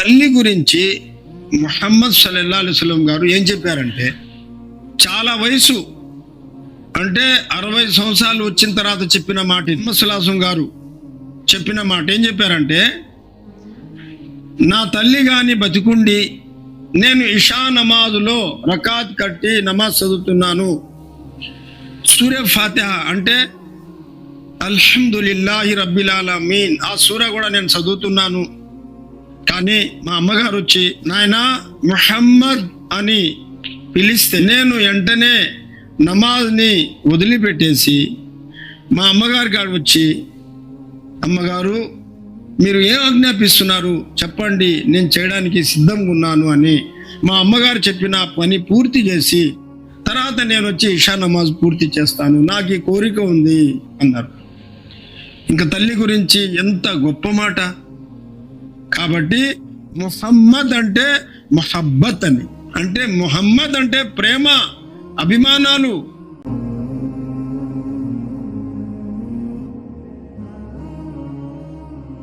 తల్లి గురించి ముహమ్మద్ సల్లల్లా అలిస్లం గారు ఏం చెప్పారంటే చాలా వయసు అంటే అరవై సంవత్సరాలు వచ్చిన తర్వాత చెప్పిన మాట ముహమ్మద్ గారు చెప్పిన మాట ఏం చెప్పారంటే నా తల్లి కానీ బతికుండి నేను ఇషా నమాజులో రకాత్ కట్టి నమాజ్ చదువుతున్నాను. సూర్య ఫాతిహ అంటే అల్హమ్దులిల్లాహి రబ్బిల్ ఆలమీన్ ఆ సూర కూడా నేను చదువుతున్నాను. అని మా అమ్మగారు వచ్చి నాయన ముహమ్మద్ అని పిలిస్తే నేను వెంటనే నమాజ్ని వదిలిపెట్టేసి మా అమ్మగారి కాడ వచ్చి అమ్మగారు మీరు ఏం ఆజ్ఞాపిస్తున్నారు? చెప్పండి నేను చేయడానికి సిద్ధంగా ఉన్నాను అని మా అమ్మగారు చెప్పిన పని పూర్తి చేసి తర్వాత నేను వచ్చి ఇషా నమాజ్ పూర్తి చేస్తాను నాకు ఈ కోరిక ఉంది అన్నారు. ఇంకా తల్లి గురించి ఎంత గొప్ప మాట. కాబట్టి ముహమ్మద్ అంటే మొహబ్బత్ అని. అంటే మొహమ్మద్ అంటే ప్రేమ అభిమానాలు.